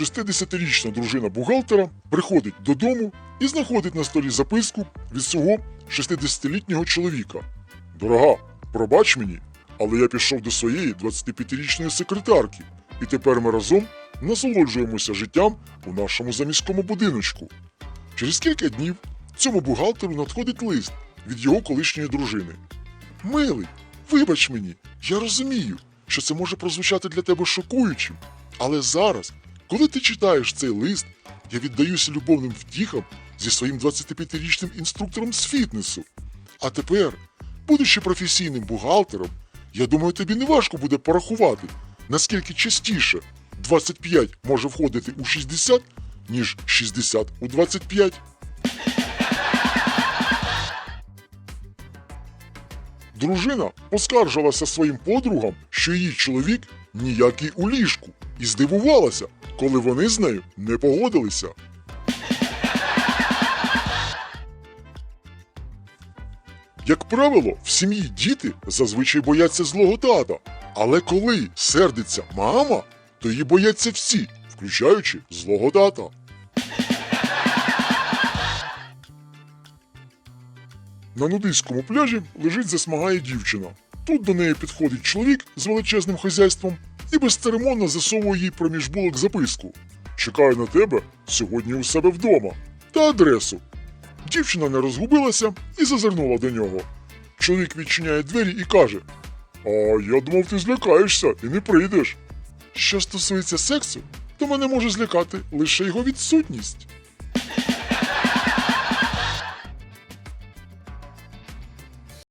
60-річна дружина бухгалтера приходить додому і знаходить на столі записку від свого 60-літнього чоловіка. Дорога, пробач мені, але я пішов до своєї 25-річної секретарки, і тепер ми разом насолоджуємося життям у нашому заміському будиночку. Через кілька днів цьому бухгалтеру надходить лист від його колишньої дружини. Милий, вибач мені, я розумію, що це може прозвучати для тебе шокуючим, але зараз, коли ти читаєш цей лист, я віддаюся любовним втіхам зі своїм 25-річним інструктором з фітнесу. А тепер, будучи професійним бухгалтером, я думаю, тобі не важко буде порахувати, наскільки частіше 25 може входити у 60, ніж 60 у 25. Дружина поскаржилася своїм подругам, що її чоловік ніякий у ліжку, і здивувалася, коли вони з нею не погодилися. Як правило, в сім'ї діти зазвичай бояться злого тата, але коли сердиться мама, то її бояться всі, включаючи злого тата. На нудистському пляжі лежить засмагає дівчина. Тут до неї підходить чоловік з величезним хазяйством і безцеремонно засовує їй проміж булок записку. Чекаю на тебе сьогодні у себе вдома та адресу. Дівчина не розгубилася і зазирнула до нього. Чоловік відчиняє двері і каже: А я думав, ти злякаєшся і не прийдеш. Що стосується сексу, то мене може злякати лише його відсутність.